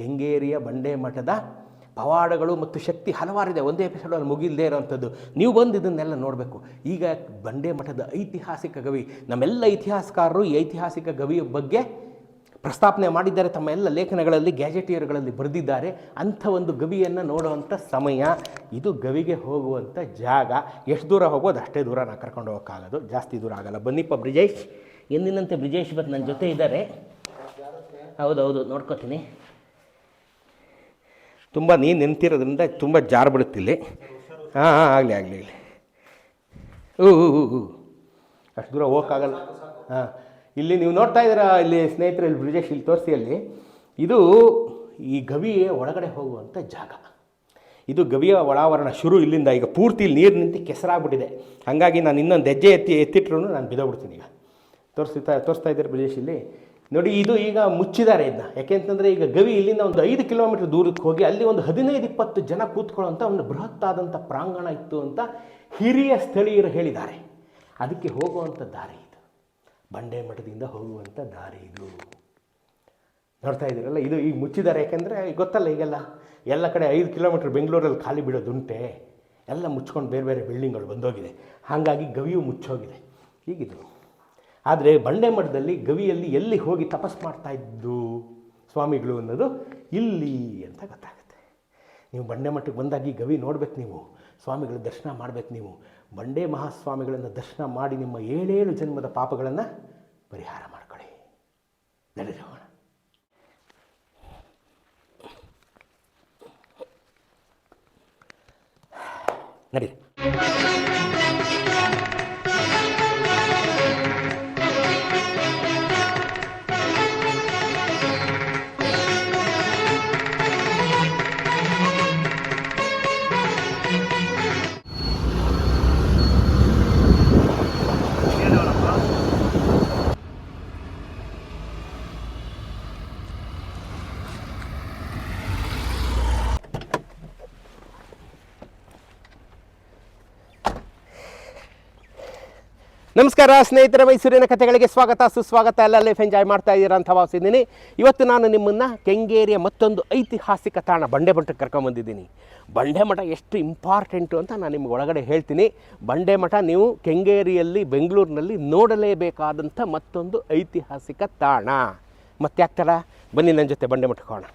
ಕೆಂಗೇರಿಯ ಬಂಡೆ ಮಠದ ಪವಾಡಗಳು ಮತ್ತು ಶಕ್ತಿ ಹಲವಾರಿದೆ. ಒಂದೇ ಎಪಿಸೋಡಲ್ಲಿ ಮುಗಿಲ್ಲದೆ ಇರೋವಂಥದ್ದು ನೀವು ಬಂದು ಇದನ್ನೆಲ್ಲ ನೋಡಬೇಕು. ಈಗ ಬಂಡೆ ಮಠದ ಐತಿಹಾಸಿಕ ಗವಿ, ನಮ್ಮೆಲ್ಲ ಇತಿಹಾಸಕಾರರು ಈ ಐತಿಹಾಸಿಕ ಗವಿಯ ಬಗ್ಗೆ ಪ್ರಸ್ತಾಪನೆ ಮಾಡಿದ್ದಾರೆ. ತಮ್ಮ ಎಲ್ಲ ಲೇಖನಗಳಲ್ಲಿ, ಗ್ಯಾಜೆಟಿಯರ್ಗಳಲ್ಲಿ ಬರೆದಿದ್ದಾರೆ. ಅಂಥ ಒಂದು ಗವಿಯನ್ನು ನೋಡುವಂಥ ಸಮಯ. ಇದು ಗವಿಗೆ ಹೋಗುವಂಥ ಜಾಗ. ಎಷ್ಟು ದೂರ ಹೋಗೋದು ಅಷ್ಟೇ ದೂರ ನಾನು ಕರ್ಕೊಂಡು ಹೋಗೋಕ್ಕಾಗೋದು. ಜಾಸ್ತಿ ದೂರ ಆಗಲ್ಲ. ಬನ್ನಿಪ್ಪ ಬ್ರಿಜೇಶ್. ಎಂದಿನಂತೆ ಬ್ರಿಜೇಶ್ ಬತ್ ನನ್ನ ಜೊತೆ ಇದ್ದಾರೆ. ಹೌದೌದು, ನೋಡ್ಕೋತೀನಿ. ತುಂಬ ನೀರು ನಿಂತಿರೋದ್ರಿಂದ ತುಂಬ ಜಾರು ಬಿಡುತ್ತಿಲ್ಲಿ ಹಾಂ ಹಾಂ, ಆಗಲಿ ಆಗಲಿ ಆಗಲಿ. ಊ ಹೂ ಹೂ ಅಷ್ಟು ದೂರ ಹೋಗೋಕ್ಕಾಗಲ್ಲ ಹಾಂ. ಇಲ್ಲಿ ನೀವು ನೋಡ್ತಾ ಇದ್ದೀರಾ, ಇಲ್ಲಿ ಸ್ನೇಹಿತರು, ಇಲ್ಲಿ ಬ್ರಿಜೇಶ್ ಇಲ್ಲಿ ತೋರಿಸಿ ಅಲ್ಲಿ. ಇದು ಈ ಗವಿಯ ಒಳಗಡೆ ಹೋಗುವಂಥ ಜಾಗ. ಇದು ಗವಿಯ ಒಳಾವರಣ ಶುರು ಇಲ್ಲಿಂದ ಈಗ ಪೂರ್ತಿ ನೀರು ನಿಂತು ಕೆಸರಾಗ್ಬಿಟ್ಟಿದೆ. ಹಾಗಾಗಿ ನಾನು ಇನ್ನೊಂದು ಹೆಜ್ಜೆ ಎತ್ತಿ ಎತ್ತಿಟ್ರು ನಾನು ಬಿದ್ದೋಗ್ಬಿಡ್ತೀನಿ ಈಗ. ತೋರಿಸ್ತಾ ತೋರಿಸ್ತಾ ಇದ್ದೀರಿ ಬ್ರಿಜೇಶ್ ಇಲ್ಲಿ? ನೋಡಿ, ಇದು ಈಗ ಮುಚ್ಚಿದ್ದಾರೆ ಇದನ್ನ ಯಾಕೆಂತಂದರೆ ಈಗ ಗವಿ ಇಲ್ಲಿಂದ ಒಂದು ಐದು ಕಿಲೋಮೀಟರ್ ದೂರಕ್ಕೆ ಹೋಗಿ ಅಲ್ಲಿ ಒಂದು ಹದಿನೈದು ಇಪ್ಪತ್ತು ಜನ ಕೂತ್ಕೊಳ್ಳೋಂಥ ಒಂದು ಬೃಹತ್ತಾದಂಥ ಪ್ರಾಂಗಣ ಇತ್ತು ಅಂತ ಹಿರಿಯ ಸ್ಥಳೀಯರು ಹೇಳಿದ್ದಾರೆ. ಅದಕ್ಕೆ ಹೋಗುವಂಥ ದಾರಿ ಇದು. ಬಂಡೆ ಮಠದಿಂದ ಹೋಗುವಂಥ ದಾರಿ ಇದು. ನೋಡ್ತಾ ಇದ್ದೀರಲ್ಲ, ಇದು ಈಗ ಮುಚ್ಚಿದ್ದಾರೆ. ಯಾಕೆಂದರೆ ಗೊತ್ತಲ್ಲ ಈಗೆಲ್ಲ. ಎಲ್ಲ ಕಡೆ ಐದು ಕಿಲೋಮೀಟ್ರ್ ಬೆಂಗಳೂರಲ್ಲಿ ಖಾಲಿ ಬಿಡೋದುಂಟೆ ಎಲ್ಲ ಮುಚ್ಕೊಂಡು ಬೇರೆ ಬೇರೆ ಬಿಲ್ಡಿಂಗ್ಗಳು ಬಂದೋಗಿದೆ. ಹಾಗಾಗಿ ಗವಿಯು ಮುಚ್ಚೋಗಿದೆ. ಹೀಗಿದು ಆದರೆ ಬಂಡೆ ಮಠದಲ್ಲಿ ಗವಿಯಲ್ಲಿ ಎಲ್ಲಿ ಹೋಗಿ ತಪಸ್ ಮಾಡ್ತಾ ಇದ್ದು ಸ್ವಾಮಿಗಳು ಅನ್ನೋದು ಇಲ್ಲಿ ಅಂತ ಗೊತ್ತಾಗುತ್ತೆ. ನೀವು ಬಂಡೆ ಮಠಕ್ಕೆ ಬಂದಾಗಿ ಗವಿ ನೋಡ್ಬೇಕು ನೀವು, ಸ್ವಾಮಿಗಳ ದರ್ಶನ ಮಾಡ್ಬೇಕು ನೀವು. ಬಂಡೆ ಮಹಾಸ್ವಾಮಿಗಳನ್ನು ದರ್ಶನ ಮಾಡಿ ನಿಮ್ಮ ಏಳೇಳು ಜನ್ಮದ ಪಾಪಗಳನ್ನು ಪರಿಹಾರ ಮಾಡ್ಕೊಳ್ಳಿ. ನಡೆದು ನಡೀರಿ ನಮಸ್ಕಾರ, ಸ್ನೇಹಿತರ, ಮೈಸೂರಿನ ಕಥೆಗಳಿಗೆ ಸ್ವಾಗತ, ಸುಸ್ವಾಗತ. ಎಲ್ಲ ಲೈಫ್ ಎಂಜಾಯ್ ಮಾಡ್ತಾ ಇದ್ದೀರಾ ಅಂತ ಭಾವಿಸಿದ್ದೀನಿ. ಇವತ್ತು ನಾನು ನಿಮ್ಮನ್ನು ಕೆಂಗೇರಿಯ ಮತ್ತೊಂದು ಐತಿಹಾಸಿಕ ತಾಣ ಬಂಡೆ ಮಠಕ್ಕೆ ಕರ್ಕೊಂಬಂದಿದ್ದೀನಿ ಬಂಡೆಮಠ ಎಷ್ಟು ಇಂಪಾರ್ಟೆಂಟು ಅಂತ ನಾನು ನಿಮ್ಗೆ ಒಳಗಡೆ ಹೇಳ್ತೀನಿ. ಬಂಡೆಮಠ ನೀವು ಕೆಂಗೇರಿಯಲ್ಲಿ, ಬೆಂಗಳೂರಿನಲ್ಲಿ ನೋಡಲೇಬೇಕಾದಂಥ ಮತ್ತೊಂದು ಐತಿಹಾಸಿಕ ತಾಣ. ಮತ್ತೆ ಆಗ್ತಾರ ಬನ್ನಿ ನನ್ನ ಜೊತೆ ಬಂಡೆ ಮಠಕ್ಕೆ ಹೋಗೋಣ.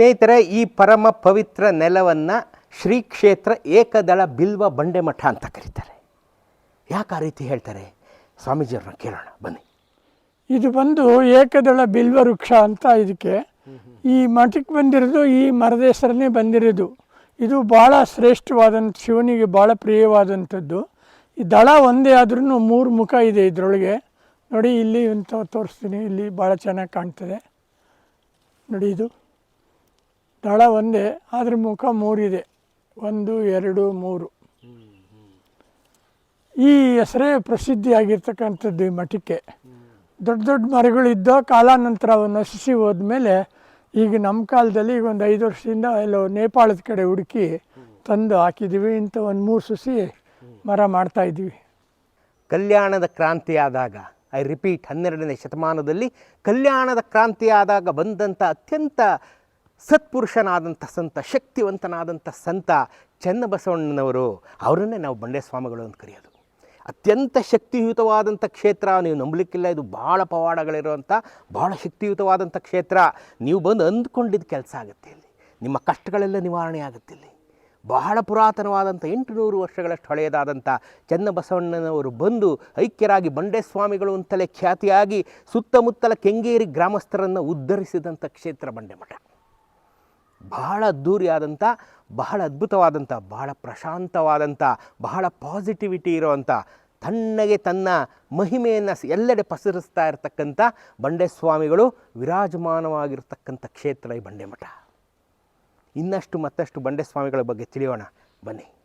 ಸ್ನೇಹಿತರೆ, ಈ ಪರಮ ಪವಿತ್ರ ನೆಲವನ್ನು ಶ್ರೀ ಕ್ಷೇತ್ರ ಏಕದಳ ಬಿಲ್ವ ಬಂಡೆ ಮಠ ಅಂತ ಕರೀತಾರೆ. ಯಾಕೆ ಆ ರೀತಿ ಹೇಳ್ತಾರೆ? ಸ್ವಾಮೀಜಿಯವ್ರನ್ನ ಕೇಳೋಣ, ಬನ್ನಿ. ಇದು ಬಂದು ಏಕದಳ ಬಿಲ್ವ ವೃಕ್ಷ ಅಂತ ಇದಕ್ಕೆ. ಈ ಮಠಕ್ಕೆ ಬಂದಿರೋದು ಈ ಮರದ ಹೆಸರನ್ನೇ ಬಂದಿರೋದು. ಇದು ಭಾಳ ಶ್ರೇಷ್ಠವಾದಂಥ, ಶಿವನಿಗೆ ಭಾಳ ಪ್ರಿಯವಾದಂಥದ್ದು. ಈ ದಳ ಒಂದೇ ಆದ್ರೂ ಮೂರು ಮುಖ ಇದೆ ಇದರೊಳಗೆ. ನೋಡಿ, ಇಲ್ಲಿ ಅಂತ ತೋರಿಸ್ತೀನಿ. ಇಲ್ಲಿ ಭಾಳ ಚೆನ್ನಾಗಿ ಕಾಣ್ತದೆ. ನೋಡಿ ಇದು. ದಳ ಒಂದೇ ಅದ್ರ ಮುಖ ಮೂರಿದೆ. ಒಂದು, ಎರಡು, ಮೂರು. ಈ ಹೆಸರೇ ಪ್ರಸಿದ್ಧಿಯಾಗಿರ್ತಕ್ಕಂಥದ್ದು ಈ ಮಠಕ್ಕೆ. ದೊಡ್ಡ ದೊಡ್ಡ ಮರಗಳಿದ್ದೋ ಕಾಲಾನಂತರ ಅವು ನಶಿಸಿ ಹೋದ್ಮೇಲೆ ಈಗ ನಮ್ಮ ಕಾಲದಲ್ಲಿ ಈಗ ಒಂದು ಐದು ವರ್ಷದಿಂದ ಎಲ್ಲೋ ನೇಪಾಳದ ಕಡೆ ಹುಡುಕಿ ತಂದು ಹಾಕಿದ್ದೀವಿ. ಇಂಥ ಒಂದು ಮೂರು ಸುಸಿ ಮರ ಮಾಡ್ತಾ ಇದ್ದೀವಿ. ಕಲ್ಯಾಣದ ಕ್ರಾಂತಿ ಆದಾಗ ಐ ರಿಪೀಟ್ ಹನ್ನೆರಡನೇ ಶತಮಾನದಲ್ಲಿ ಕಲ್ಯಾಣದ ಕ್ರಾಂತಿ ಆದಾಗ ಬಂದಂಥ ಅತ್ಯಂತ ಸತ್ಪುರುಷನಾದಂಥ ಸಂತ, ಶಕ್ತಿವಂತನಾದಂಥ ಸಂತ ಚನ್ನಬಸವಣ್ಣನವರು, ಅವರನ್ನೇ ನಾವು ಬಂಡೆ ಸ್ವಾಮಿಗಳು ಅಂತ ಕರೆಯೋದು. ಅತ್ಯಂತ ಶಕ್ತಿಯುತವಾದಂಥ ಕ್ಷೇತ್ರ, ನೀವು ನಂಬಲಿಕ್ಕಿಲ್ಲ, ಇದು ಭಾಳ ಪವಾಡಗಳಿರುವಂಥ, ಭಾಳ ಶಕ್ತಿಯುತವಾದಂಥ ಕ್ಷೇತ್ರ. ನೀವು ಬಂದು ಅಂದ್ಕೊಂಡಿದ್ದ ಕೆಲಸ ಆಗುತ್ತೆ ಇಲ್ಲಿ. ನಿಮ್ಮ ಕಷ್ಟಗಳೆಲ್ಲ ನಿವಾರಣೆ ಆಗುತ್ತೆ ಇಲ್ಲಿ. ಬಹಳ ಪುರಾತನವಾದಂಥ ಎಂಟುನೂರು ವರ್ಷಗಳಷ್ಟು ಹಳೆಯದಾದಂಥ ಚನ್ನಬಸವಣ್ಣನವರು ಬಂದು ಐಕ್ಯರಾಗಿ ಬಂಡೆ ಸ್ವಾಮಿಗಳು ಅಂತಲೇ ಖ್ಯಾತಿಯಾಗಿ ಸುತ್ತಮುತ್ತಲ ಕೆಂಗೇರಿ ಗ್ರಾಮಸ್ಥರನ್ನು ಉದ್ಧರಿಸಿದಂಥ ಕ್ಷೇತ್ರ ಬಂಡೆ ಮಠ ಬಹಳ ಅದ್ಧೂರಿಯಾದಂಥ ಬಹಳ ಅದ್ಭುತವಾದಂಥ, ಬಹಳ ಪ್ರಶಾಂತವಾದಂಥ, ಬಹಳ ಪಾಸಿಟಿವಿಟಿ ಇರೋವಂಥ, ತಣ್ಣಗೆ ತನ್ನ ಮಹಿಮೆಯನ್ನು ಎಲ್ಲೆಡೆ ಪಸರಿಸ್ತಾ ಇರತಕ್ಕಂಥ ಬಂಡೆ ಸ್ವಾಮಿಗಳು ವಿರಾಜಮಾನವಾಗಿರ್ತಕ್ಕಂಥ ಕ್ಷೇತ್ರ ಈ ಬಂಡೆ ಮಠ ಇನ್ನಷ್ಟು ಮತ್ತಷ್ಟು ಬಂಡೆ ಸ್ವಾಮಿಗಳ ಬಗ್ಗೆ ತಿಳಿಯೋಣ. ಬನ್ನಿ.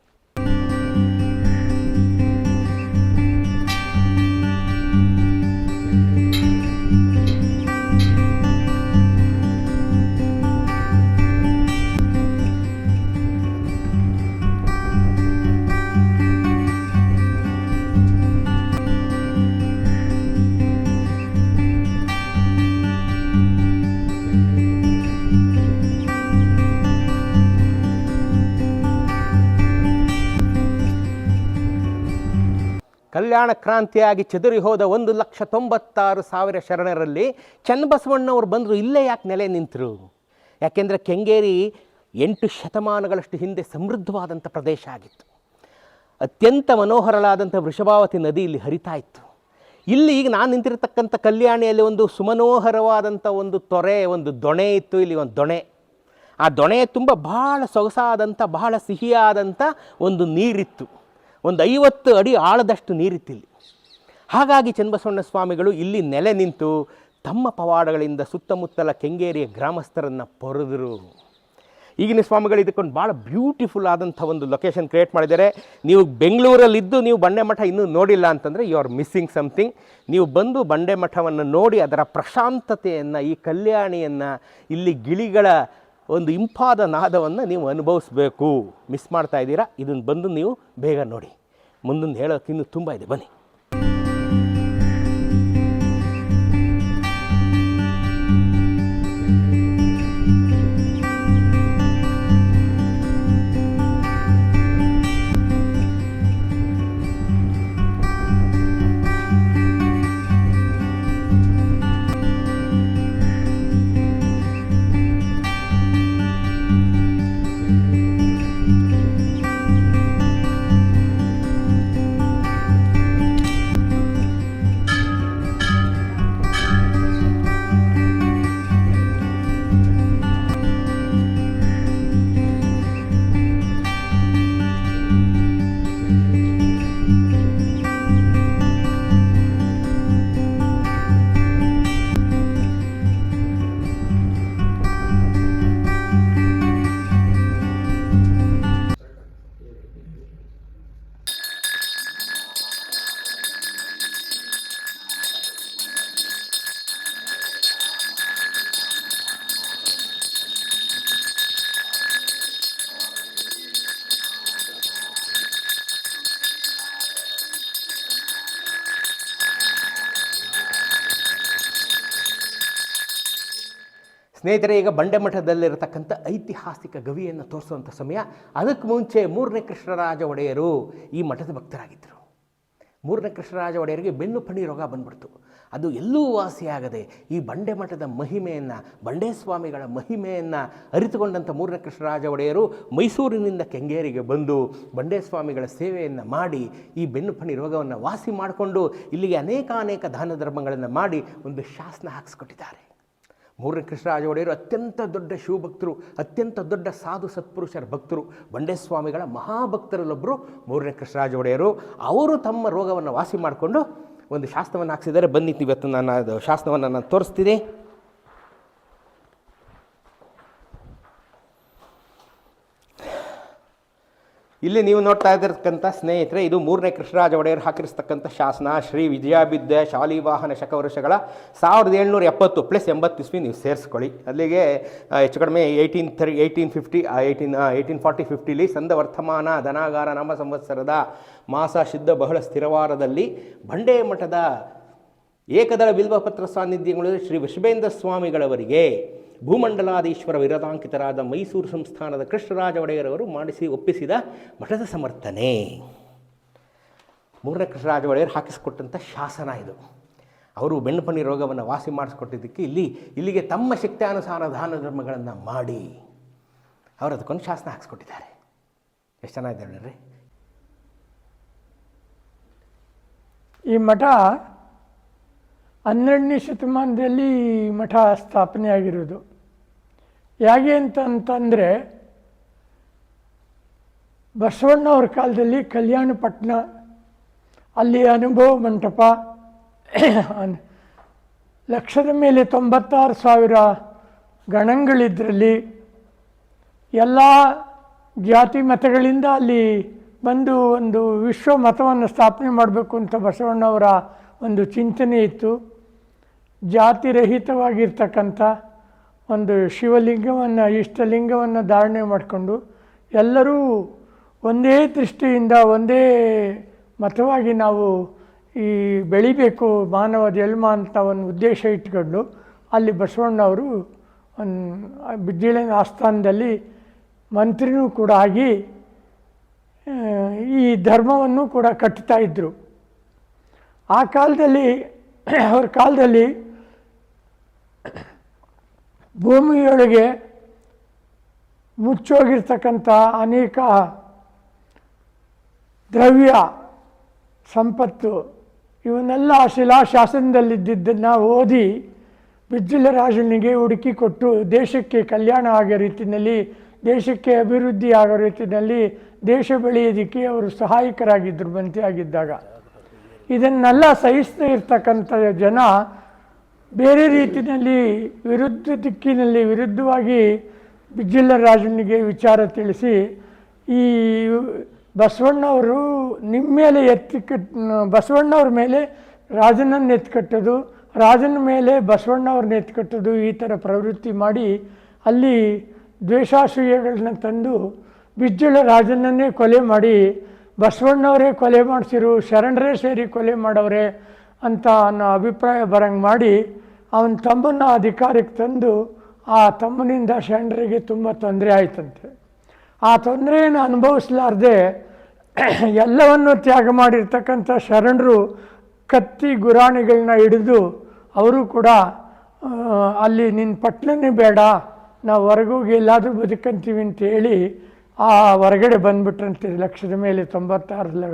ಕಲ್ಯಾಣ ಕ್ರಾಂತಿಯಾಗಿ ಚದುರಿ ಹೋದ ಒಂದು ಲಕ್ಷ ತೊಂಬತ್ತಾರು ಸಾವಿರ ಶರಣರಲ್ಲಿ ಚನ್ನಬಸವಣ್ಣವ್ರು ಬಂದರು ಇಲ್ಲೇ ಯಾಕೆ ನೆಲೆ ನಿಂತರು? ಯಾಕೆಂದರೆ ಕೆಂಗೇರಿ ಎಂಟು ಶತಮಾನಗಳಷ್ಟು ಹಿಂದೆ ಸಮೃದ್ಧವಾದಂಥ ಪ್ರದೇಶ ಆಗಿತ್ತು. ಅತ್ಯಂತ ಮನೋಹರಳಾದಂಥ ವೃಷಭಾವತಿ ನದಿ ಇಲ್ಲಿ ಹರಿತಾ ಇತ್ತು. ಇಲ್ಲಿ ಈಗ ನಾನು ನಿಂತಿರತಕ್ಕಂಥ ಕಲ್ಯಾಣಿಯಲ್ಲಿ ಒಂದು ಸುಮನೋಹರವಾದಂಥ ಒಂದು ತೊರೆ, ಒಂದು ದೊಣೆ ಇತ್ತು, ಇಲ್ಲಿ ಒಂದು ದೊಣೆ. ಆ ದೊಣೆ ತುಂಬ ಬಹಳ ಸೊಗಸಾದಂಥ, ಬಹಳ ಸಿಹಿಯಾದಂಥ ಒಂದು ನೀರಿತ್ತು. ಒಂದು ಐವತ್ತು ಅಡಿ ಆಳದಷ್ಟು ನೀರಿತ್ತಿಲ್ಲಿ ಹಾಗಾಗಿ ಚನ್ನಬಸವಣ್ಣ ಸ್ವಾಮಿಗಳು ಇಲ್ಲಿ ನೆಲೆ ನಿಂತು ತಮ್ಮ ಪವಾಡಗಳಿಂದ ಸುತ್ತಮುತ್ತಲ ಕೆಂಗೇರಿಯ ಗ್ರಾಮಸ್ಥರನ್ನು ಪೊರೆದರು. ಈಗಿನ ಸ್ವಾಮಿಗಳು ಇದಕ್ಕೊಂದು ಭಾಳ ಬ್ಯೂಟಿಫುಲ್ ಆದಂಥ ಒಂದು ಲೊಕೇಶನ್ ಕ್ರಿಯೇಟ್ ಮಾಡಿದ್ದಾರೆ. ನೀವು ಬೆಂಗಳೂರಲ್ಲಿದ್ದು ನೀವು ಬಂಡೆ ಮಠ ಇನ್ನೂ ನೋಡಿಲ್ಲ ಅಂತಂದರೆ ಯು ಆರ್ ಮಿಸ್ಸಿಂಗ್ ಸಮಥಿಂಗ್ ನೀವು ಬಂದು ಬಂಡೆ ಮಠವನ್ನು ನೋಡಿ ಅದರ ಪ್ರಶಾಂತತೆಯನ್ನು, ಈ ಕಲ್ಯಾಣಿಯನ್ನು, ಇಲ್ಲಿ ಗಿಳಿಗಳ ಒಂದು ಇಂಪಾದ ನಾದವನ್ನು ನೀವು ಅನುಭವಿಸ್ಬೇಕು. ಮಿಸ್ ಮಾಡ್ತಾ ಇದ್ದೀರಾ? ಇದನ್ನು ಬಂದು ನೀವು ಬೇಗ ನೋಡಿ. ಮುಂದೊಂದು ಹೇಳೋಕೆ ಇನ್ನೂ ತುಂಬ ಇದೆ. ಬನ್ನಿ. ಸ್ನೇಹಿತರೆ, ಈಗ ಬಂಡೆ ಮಠದಲ್ಲಿರತಕ್ಕಂಥ ಐತಿಹಾಸಿಕ ಗವಿಯನ್ನು ತೋರಿಸುವಂಥ ಸಮಯ. ಅದಕ್ಕೆ ಮುಂಚೆ ಮೂರನೇ ಕೃಷ್ಣರಾಜ ಒಡೆಯರು ಈ ಮಠದ ಭಕ್ತರಾಗಿದ್ದರು. ಮೂರನೇ ಕೃಷ್ಣರಾಜ ಒಡೆಯರಿಗೆ ಬೆನ್ನು ಪಣಿ ರೋಗ ಬಂದ್ಬಿಡ್ತು. ಅದು ಎಲ್ಲೂ ವಾಸಿಯಾಗದೆ ಈ ಬಂಡೆ ಮಠದ ಮಹಿಮೆಯನ್ನು, ಬಂಡೆ ಸ್ವಾಮಿಗಳ ಮಹಿಮೆಯನ್ನು ಅರಿತುಕೊಂಡಂಥ ಮೂರನೇ ಕೃಷ್ಣರಾಜ ಒಡೆಯರು ಮೈಸೂರಿನಿಂದ ಕೆಂಗೇರಿಗೆ ಬಂದು ಬಂಡೆ ಸ್ವಾಮಿಗಳ ಸೇವೆಯನ್ನು ಮಾಡಿ ಈ ಬೆನ್ನು ಪಣಿ ರೋಗವನ್ನು ವಾಸಿ ಮಾಡಿಕೊಂಡು ಇಲ್ಲಿಗೆ ಅನೇಕ ಅನೇಕ ದಾನ ಧರ್ಮಗಳನ್ನು ಮಾಡಿ ಒಂದು ಶಾಸನ ಹಾಕಿಸ್ಕೊಟ್ಟಿದ್ದಾರೆ. ಮೂರನೇ ಕೃಷ್ಣರಾಜ ಒಡೆಯರು ಅತ್ಯಂತ ದೊಡ್ಡ ಶಿವಭಕ್ತರು, ಅತ್ಯಂತ ದೊಡ್ಡ ಸಾಧು ಸತ್ಪುರುಷರ ಭಕ್ತರು, ಬಂಡೆಸ್ವಾಮಿಗಳ ಮಹಾಭಕ್ತರಲ್ಲೊಬ್ಬರು ಮೂರನೇ ಕೃಷ್ಣರಾಜ ಒಡೆಯರು. ಅವರು ತಮ್ಮ ರೋಗವನ್ನು ವಾಸಿ ಮಾಡಿಕೊಂಡು ಒಂದು ಶಾಸ್ತ್ರವನ್ನು ಹಾಕ್ಸಿದ್ದಾರೆ. ಬನ್ನಿ ಇವತ್ತು ನಾನು ಅದು ಶಾಸ್ತ್ರವನ್ನು ನಾನು ತೋರಿಸ್ತೀನಿ. ಇಲ್ಲಿ ನೀವು ನೋಡ್ತಾ ಇದ್ದಿರ್ತಕ್ಕಂಥ ಸ್ನೇಹಿತರೆ, ಇದು ಮೂರನೇ ಕೃಷ್ಣರಾಜ ಒಡೆಯರ್ ಹಾಕಿರ್ತಕ್ಕಂಥ ಶಾಸನ. ಶ್ರೀ ವಿಜಯಾಬಿದ್ದೆ ಶಾಲಿವಾಹನ ಶಕವರ್ಷಗಳ ಸಾವಿರದ ಏಳ್ನೂರ ಎಪ್ಪತ್ತು ಪ್ಲಸ್ ಎಂಬತ್ತು ಇಸ್ವಿ ನೀವು ಸೇರಿಸ್ಕೊಳ್ಳಿ. ಅಲ್ಲಿಗೆ ಹೆಚ್ಚು ಕಡಿಮೆ eighteen thirty eighteen fifty eighteen eighteen forty ಫಿಫ್ಟಿಲಿ ಸಂದ ವರ್ತಮಾನ ಧನಾಗಾರ ನಾಮ ಸಂವತ್ಸರದ ಮಾಸ ಶುದ್ಧ ಬಹಳ ಸ್ಥಿರವಾರದಲ್ಲಿ ಬಂಡೆ ಮಠದ ಏಕದಳ ಬಿಲ್ವಪತ್ರ ಸಾನ್ನಿಧ್ಯಗಳು ಶ್ರೀ ವಿಶ್ವೇಂದ್ರ ಸ್ವಾಮಿಗಳವರಿಗೆ ಭೂಮಂಡಲಾದೀಶ್ವರ ವಿರದಾಂಕಿತರಾದ ಮೈಸೂರು ಸಂಸ್ಥಾನದ ಕೃಷ್ಣರಾಜ ಒಡೆಯರವರು ಮಾಡಿಸಿ ಒಪ್ಪಿಸಿದ ಮಠದ ಸಮರ್ಥನೆ. ಮೂರನೇ ಕೃಷ್ಣರಾಜ ಒಡೆಯರು ಹಾಕಿಸಿಕೊಟ್ಟಂಥ ಶಾಸನ ಇದು. ಅವರು ಬೆಣ್ಣಪನಿ ರೋಗವನ್ನು ವಾಸಿ ಮಾಡಿಸ್ಕೊಟ್ಟಿದ್ದಕ್ಕೆ ಇಲ್ಲಿ, ಇಲ್ಲಿಗೆ ತಮ್ಮ ಶಕ್ತಿಯಾನುಸಾರ ದಾನ ಧರ್ಮಗಳನ್ನು ಮಾಡಿ ಅವರು ಅದಕ್ಕೊಂದು ಶಾಸನ ಹಾಕಿಸ್ಕೊಟ್ಟಿದ್ದಾರೆ. ಎಷ್ಟು ಚೆನ್ನಾಗಿದೆ ನೋಡ್ರಿ. ಈ ಮಠ ಹನ್ನೆರಡನೇ ಶತಮಾನದಲ್ಲಿ ಮಠ ಸ್ಥಾಪನೆ ಆಗಿರೋದು ಹೇಗೆ ಅಂತಂತಂದರೆ, ಬಸವಣ್ಣ ಅವ್ರ ಕಾಲದಲ್ಲಿ ಕಲ್ಯಾಣಪಟ್ಟಣ ಅಲ್ಲಿ ಅನುಭವ ಮಂಟಪ ಲಕ್ಷದ ಮೇಲೆ ತೊಂಬತ್ತಾರು ಸಾವಿರ ಗಣಗಳಿದ್ರಲ್ಲಿ, ಎಲ್ಲ ಜಾತಿ ಮತಗಳಿಂದ ಅಲ್ಲಿ ಬಂದು ಒಂದು ವಿಶ್ವ ಮತವನ್ನು ಸ್ಥಾಪನೆ ಮಾಡಬೇಕು ಅಂತ ಬಸವಣ್ಣವರ ಒಂದು ಚಿಂತನೆ ಇತ್ತು. ಜಾತಿರಹಿತವಾಗಿರ್ತಕ್ಕಂಥ ಒಂದು ಶಿವಲಿಂಗವನ್ನು, ಇಷ್ಟಲಿಂಗವನ್ನು ಧಾರಣೆ ಮಾಡಿಕೊಂಡು ಎಲ್ಲರೂ ಒಂದೇ ದೃಷ್ಟಿಯಿಂದ, ಒಂದೇ ಮತವಾಗಿ ನಾವು ಈ ಬೆಳಿಬೇಕು ಮಾನವ ಜನ್ಮ ಅಂತ ಒಂದು ಉದ್ದೇಶ ಇಟ್ಕೊಂಡು ಅಲ್ಲಿ ಬಸವಣ್ಣವರು ಒಂದು ಬಿಜ್ಜಿಳಿನ ಆಸ್ಥಾನದಲ್ಲಿ ಮಂತ್ರಿನೂ ಕೂಡ ಆಗಿ ಈ ಧರ್ಮವನ್ನು ಕೂಡ ಕಟ್ತಾ ಇದ್ದರು ಆ ಕಾಲದಲ್ಲಿ, ಅವ್ರ ಕಾಲದಲ್ಲಿ ಭೂಮಿಯೊಳಗೆ ಮುಚ್ಚೋಗಿರ್ತಕ್ಕಂಥ ಅನೇಕ ದ್ರವ್ಯ ಸಂಪತ್ತು, ಇವನ್ನೆಲ್ಲ ಶಿಲಾಶಾಸನದಲ್ಲಿದ್ದನ್ನು ಓದಿ ರಾಜನಿಗೆ ಹುಡುಕಿ ಕೊಟ್ಟು ದೇಶಕ್ಕೆ ಕಲ್ಯಾಣ ಆಗೋ ರೀತಿಯಲ್ಲಿ, ದೇಶಕ್ಕೆ ಅಭಿವೃದ್ಧಿ ಆಗೋ ರೀತಿಯಲ್ಲಿ ದೇಶ ಬೆಳೆಯೋದಕ್ಕೆ ಅವರು ಸಹಾಯಕರಾಗಿದ್ದರು ಮಂತ್ರಿಯಾಗಿದ್ದಾಗ. ಇದನ್ನೆಲ್ಲ ಸಹಿಸ್ತಾ ಇರ್ತಕ್ಕಂಥ ಜನ ಬೇರೆ ರೀತಿಯಲ್ಲಿ ವಿರುದ್ಧ ದಿಕ್ಕಿನಲ್ಲಿ ವಿರುದ್ಧವಾಗಿ ಬಿಜ್ಜಿಲ್ಲ ರಾಜನಿಗೆ ವಿಚಾರ ತಿಳಿಸಿ, ಈ ಬಸವಣ್ಣವರು ನಿಮ್ಮ ಮೇಲೆ ಎತ್ತಿ ಕಟ್, ಬಸವಣ್ಣವ್ರ ಮೇಲೆ ರಾಜನನ್ನು ಎತ್ಕಟ್ಟೋದು ರಾಜನ ಮೇಲೆ ಬಸವಣ್ಣವ್ರನ್ನ ಎತ್ಕಟ್ಟೋದು ಈ ಥರ ಪ್ರವೃತ್ತಿ ಮಾಡಿ ಅಲ್ಲಿ ದ್ವೇಷಾಸೂಯಗಳನ್ನ ತಂದು ಬಿಜ್ಜಳ ರಾಜನನ್ನೇ ಕೊಲೆ ಮಾಡಿ, ಬಸವಣ್ಣವರೇ ಕೊಲೆ ಮಾಡಿಸಿರು, ಶರಣರೇ ಸೇರಿ ಕೊಲೆ ಮಾಡವ್ರೆ ಅಂತ ಅನ್ನೋ ಅಭಿಪ್ರಾಯ ಬರಂಗೆ ಮಾಡಿ ಅವನ ತಮ್ಮನ್ನ ಅಧಿಕಾರಕ್ಕೆ ತಂದು ಆ ತಮ್ಮನಿಂದ ಶರಣರಿಗೆ ತುಂಬ ತೊಂದರೆ ಆಯ್ತಂತೆ. ಆ ತೊಂದರೆಯನ್ನು ಅನುಭವಿಸ್ಲಾರ್ದೆ ಎಲ್ಲವನ್ನು ತ್ಯಾಗ ಮಾಡಿರ್ತಕ್ಕಂಥ ಶರಣರು ಕತ್ತಿ ಗುರಾಣಿಗಳನ್ನ ಹಿಡಿದು ಅವರು ಕೂಡ ಅಲ್ಲಿ ನಿನ್ನ ಪಟ್ಲನೇ ಬೇಡ, ನಾವು ಹೊರಗೋಗಿ ಎಲ್ಲಾದರೂ ಬದುಕಂತೀವಿ ಅಂತ ಹೇಳಿ ಆ ಹೊರಗಡೆ ಬಂದುಬಿಟ್ರಂತೆ ಲಕ್ಷದ ಮೇಲೆ ತೊಂಬತ್ತಾರು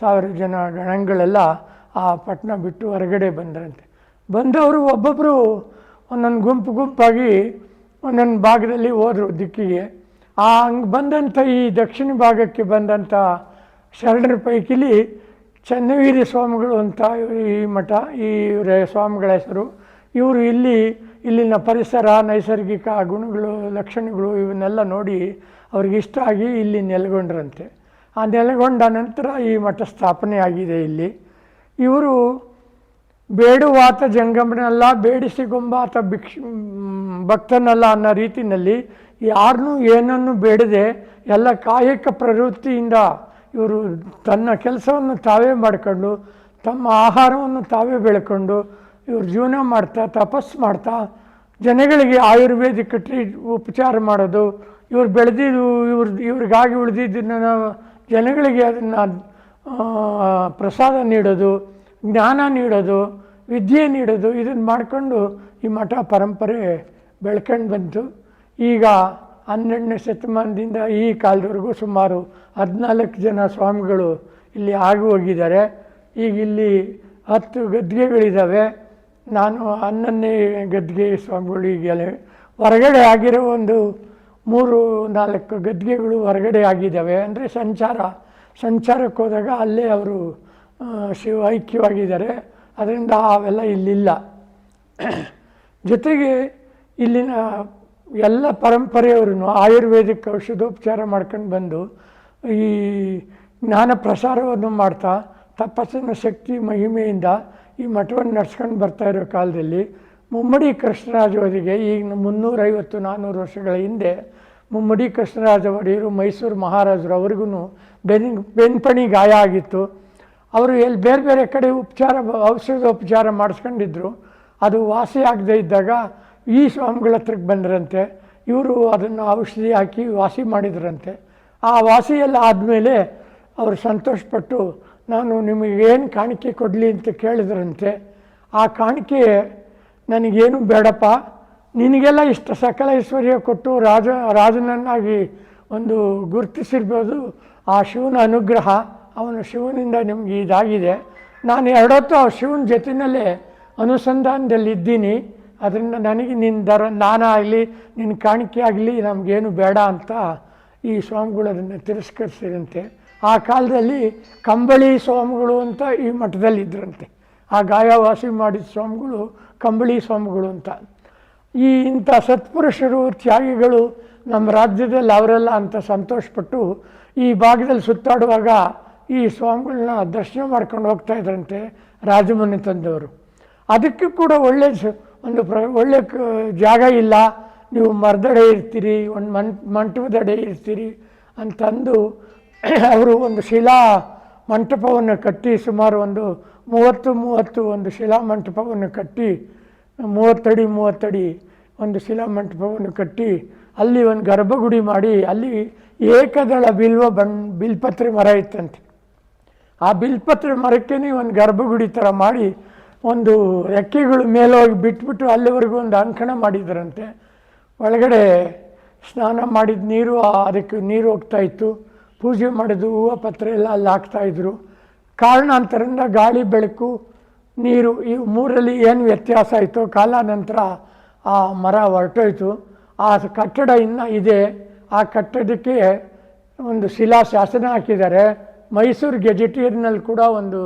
ಸಾವಿರ ಜನ ಗಣಗಳೆಲ್ಲ ಆ ಪಟ್ಟಣ ಬಿಟ್ಟು ಹೊರಗಡೆ ಬಂದ್ರಂತೆ. ಬಂದವರು ಒಬ್ಬೊಬ್ಬರು ಒಂದೊಂದು ಗುಂಪು ಗುಂಪಾಗಿ ಒಂದೊಂದು ಭಾಗದಲ್ಲಿ ಹೋದರು ದಿಕ್ಕಿಗೆ. ಆ ಹಂಗೆ ಬಂದಂಥ ಈ ದಕ್ಷಿಣ ಭಾಗಕ್ಕೆ ಬಂದಂಥ ಶರಣರ ಪೈಕಿಲಿ ಚನ್ನವೀರ ಸ್ವಾಮಿಗಳು ಅಂತ ಈ ಮಠ, ಈ ಇವರ ಸ್ವಾಮಿಗಳ ಹೆಸರು. ಇವರು ಇಲ್ಲಿ, ಇಲ್ಲಿನ ಪರಿಸರ, ನೈಸರ್ಗಿಕ ಗುಣಗಳು, ಲಕ್ಷಣಗಳು ಇವನ್ನೆಲ್ಲ ನೋಡಿ ಅವ್ರಿಗೆ ಇಷ್ಟ ಆಗಿ ಇಲ್ಲಿ ನೆಲೆಗೊಂಡ್ರಂತೆ. ಆ ನೆಲೆಗೊಂಡ ನಂತರ ಈ ಮಠ ಸ್ಥಾಪನೆ ಆಗಿದೆ ಇಲ್ಲಿ. ಇವರು ಬೇಡುವಾತ ಜಂಗಮನಲ್ಲ ಬೇಡಿಸಿಗೊಂಬಾತ ಭಿಕ್ಷ ಭಕ್ತನಲ್ಲ ಅನ್ನೋ ರೀತಿಯಲ್ಲಿ ಯಾರನ್ನೂ ಏನನ್ನು ಬೇಡದೆ ಎಲ್ಲ ಕಾಯಕ ಪ್ರವೃತ್ತಿಯಿಂದ ಇವರು ತನ್ನ ಕೆಲಸವನ್ನು ತಾವೇ ಮಾಡಿಕೊಂಡು ತಮ್ಮ ಆಹಾರವನ್ನು ತಾವೇ ಬೆಳ್ಕೊಂಡು ಇವರು ಜೀವನ ಮಾಡ್ತಾ, ತಪಸ್ಸು ಮಾಡ್ತಾ, ಜನಗಳಿಗೆ ಆಯುರ್ವೇದಿಕ್ ಟ್ರೀಟ್ ಉಪಚಾರ ಮಾಡೋದು, ಇವ್ರು ಬೆಳೆದಿದ್ದು, ಇವ್ರ, ಇವ್ರಿಗಾಗಿ ಉಳಿದಿದ್ದನ್ನು ಜನಗಳಿಗೆ ಅದನ್ನು ಪ್ರಸಾದ ನೀಡೋದು, ಜ್ಞಾನ ನೀಡೋದು ವಿದ್ಯೆ ನೀಡೋದು ಇದನ್ನು ಮಾಡಿಕೊಂಡು ಈ ಮಠ ಪರಂಪರೆ ಬೆಳ್ಕೊಂಡು ಬಂತು. ಈಗ ಹನ್ನೆರಡನೇ ಶತಮಾನದಿಂದ ಈ ಕಾಲದವರೆಗೂ ಸುಮಾರು ಹದಿನಾಲ್ಕು ಜನ ಸ್ವಾಮಿಗಳು ಇಲ್ಲಿ ಆಗಿ ಹೋಗಿದ್ದಾರೆ. ಈಗ ಇಲ್ಲಿ ಹತ್ತು ಗದ್ಗೆಗಳಿದ್ದಾವೆ ನಾನು ಹನ್ನೊಂದನೇ ಗದ್ಗೆ ಸ್ವಾಮಿಗಳು ಈಗ ಹೊರಗಡೆ ಆಗಿರೋ ಒಂದು ಮೂರು ನಾಲ್ಕು ಗದ್ಗೆಗಳು ಹೊರಗಡೆ ಆಗಿದ್ದಾವೆ ಅಂದರೆ ಸಂಚಾರ, ಸಂಚಾರಕ್ಕೆ ಹೋದಾಗ ಅಲ್ಲೇ ಅವರು ಶಿವ ಐಕ್ಯವಾಗಿದ್ದಾರೆ. ಅದರಿಂದ ಅವೆಲ್ಲ ಇಲ್ಲಿಲ್ಲ. ಜೊತೆಗೆ ಇಲ್ಲಿನ ಎಲ್ಲ ಪರಂಪರೆಯವ್ರೂ ಆಯುರ್ವೇದಿಕ್ ಔಷಧೋಪಚಾರ ಮಾಡ್ಕೊಂಡು ಬಂದು ಈ ಜ್ಞಾನ ಪ್ರಸಾರವನ್ನು ಮಾಡ್ತಾ, ತಪಸ್ಸಿನ ಶಕ್ತಿ ಮಹಿಮೆಯಿಂದ ಈ ಮಠವನ್ನು ನಡ್ಸ್ಕೊಂಡು ಬರ್ತಾ ಇರೋ ಕಾಲದಲ್ಲಿ ಮುಮ್ಮಡಿ ಕೃಷ್ಣರಾಜ ಅವರಿಗೆ ಈಗ ಮುನ್ನೂರೈವತ್ತು ನಾನ್ನೂರು ವರ್ಷಗಳ ಹಿಂದೆ ಮುಮ್ಮಡಿ ಕೃಷ್ಣರಾಜ ಒಡೆಯರು ಮೈಸೂರು ಮಹಾರಾಜರು ಅವ್ರಿಗೂ ಬೆನ್, ಬೆನ್ಪಣಿ ಗಾಯ ಆಗಿತ್ತು. ಅವರು ಎಲ್ಲಿ ಬೇರೆ ಬೇರೆ ಕಡೆ ಉಪಚಾರ, ಔಷಧ ಉಪಚಾರ ಮಾಡಿಸ್ಕೊಂಡಿದ್ರು, ಅದು ವಾಸಿ ಆಗದೇ ಇದ್ದಾಗ ಈ ಸ್ವಾಮಿಗಳ ಹತ್ರಕ್ಕೆ ಬಂದ್ರಂತೆ, ಇವರು ಅದನ್ನು ಔಷಧಿ ಹಾಕಿ ವಾಸಿ ಮಾಡಿದ್ರಂತೆ. ಆ ವಾಸಿ ಎಲ್ಲ ಆದಮೇಲೆ ಅವರು ಸಂತೋಷಪಟ್ಟು, ನಾನು ನಿಮಗೆ ಏನು ಕಾಣಿಕೆ ಕೊಡಲಿ ಅಂತ ಕೇಳಿದ್ರಂತೆ, ಆ ಕಾಣಿಕೆ ನನಗೇನು ಬೇಡಪ್ಪ, ನಿನಗೆಲ್ಲ ಇಷ್ಟು ಸಕಲ ಐಶ್ವರ್ಯ ಕೊಟ್ಟು ರಾಜ, ರಾಜನನ್ನಾಗಿ ಒಂದು ಗುರುತಿಸಿರ್ಬೋದು, ಆ ಶಿವನ ಅನುಗ್ರಹ ಅವನ ಶಿವನಿಂದ ನಿಮಗೆ ಇದಾಗಿದೆ. ನಾನು ಎರಡೊತ್ತು ಆ ಶಿವನ ಜೊತೆಯಲ್ಲೇ ಅನುಸಂಧಾನದಲ್ಲಿ ಇದ್ದೀನಿ ಅದರಿಂದ ನನಗೆ ನಿನ್ನ ದರ ನಾನಾಗಲಿ ನಿನ್ನ ಕಾಣಿಕೆ ಆಗಲಿ ನಮಗೇನು ಬೇಡ ಅಂತ ಈ ಸ್ವಾಮಿಗಳು ಅದನ್ನು ತಿರಸ್ಕರಿಸಿದಂತೆ ಆ ಕಾಲದಲ್ಲಿ ಕಂಬಳಿ ಸ್ವಾಮಿಗಳು ಅಂತ ಈ ಮಠದಲ್ಲಿ ಇದ್ರಂತೆ. ಆ ಗಾಯವಾಸಿ ಮಾಡಿದ ಸ್ವಾಮಿಗಳು ಕಂಬಳಿ ಸ್ವಾಮಿಗಳು ಅಂತ. ಈ ಇಂಥ ಸತ್ಪುರುಷರು, ತ್ಯಾಗಿಗಳು ನಮ್ಮ ರಾಜ್ಯದಲ್ಲಿ ಅವರೆಲ್ಲ ಅಂತ ಸಂತೋಷಪಟ್ಟು ಈ ಭಾಗದಲ್ಲಿ ಸುತ್ತಾಡುವಾಗ ಈ ಸ್ವಾಮಿಗಳನ್ನ ದರ್ಶನ ಮಾಡ್ಕೊಂಡು ಹೋಗ್ತಾ ಇದ್ರಂತೆ ರಾಜಮನೆ ತಂದವರು. ಅದಕ್ಕೆ ಕೂಡ ಒಳ್ಳೆ ಒಂದು ಪ್ರ, ಒಳ್ಳೆ ಜಾಗ ಇಲ್ಲ. ನೀವು ಮರದಡೆ ಇರ್ತೀರಿ, ಒಂದು ಮಂ ಮಂಟಪದಡೆ ಇರ್ತೀರಿ ಅಂತಂದು ಅವರು ಒಂದು ಶಿಲಾ ಮಂಟಪವನ್ನು ಕಟ್ಟಿ ಸುಮಾರು ಒಂದು ಮೂವತ್ತು ಮೂವತ್ತು ಒಂದು ಶಿಲಾ ಮಂಟಪವನ್ನು ಕಟ್ಟಿ, ಮೂವತ್ತಡಿ ಮೂವತ್ತಡಿ ಒಂದು ಶಿಲಾ ಮಂಟಪವನ್ನು ಕಟ್ಟಿ, ಅಲ್ಲಿ ಒಂದು ಗರ್ಭಗುಡಿ ಮಾಡಿ, ಅಲ್ಲಿ ಏಕದಳ ಬಿಲ್ವ ಬಣ್ ಬಿಲ್ಪತ್ರೆ ಮರ ಇತ್ತಂತೆ. ಆ ಬಿಲ್ಪತ್ರೆ ಮರಕ್ಕೆ ಒಂದು ಗರ್ಭಗುಡಿ ಥರ ಮಾಡಿ ಒಂದು ರೆಕ್ಕೆಗಳು ಮೇಲೋಗಿ ಬಿಟ್ಬಿಟ್ಟು ಅಲ್ಲಿವರೆಗೂ ಒಂದು ಅಂಕಣ ಮಾಡಿದ್ರಂತೆ. ಒಳಗಡೆ ಸ್ನಾನ ಮಾಡಿದ ನೀರು ಅದಕ್ಕೆ ನೀರು ಹೋಗ್ತಾ ಇತ್ತು. ಪೂಜೆ ಮಾಡಿದ್ದು ಹೂವು ಪತ್ರೆ ಎಲ್ಲ ಅಲ್ಲಿ ಹಾಕ್ತಾಯಿದ್ರು ಕಾರಣಾಂತರದಿಂದ ಗಾಳಿ, ಬೆಳಕು, ನೀರು ಈ ಮೂರಲ್ಲಿ ಏನು ವ್ಯತ್ಯಾಸ ಆಯಿತು ಕಾಲಾನಂತರ ಆ ಮರ ಹೊರಟೋಯ್ತು. ಆ ಕಟ್ಟಡ ಇನ್ನೂ ಇದೆ. ಆ ಕಟ್ಟಡಕ್ಕೆ ಒಂದು ಶಿಲಾ ಶಾಸನ ಹಾಕಿದ್ದಾರೆ. ಮೈಸೂರು ಗೆಜೆಟಿಯರ್ನಲ್ಲಿ ಕೂಡ ಒಂದು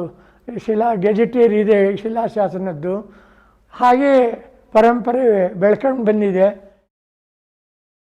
ಶಿಲಾ ಗೆಜೆಟಿಯರ್ ಇದೆ ಶಿಲಾಶಾಸನದ್ದು. ಹಾಗೆ ಪರಂಪರೆ ಬೆಳ್ಕೊಂಡು ಬಂದಿದೆ.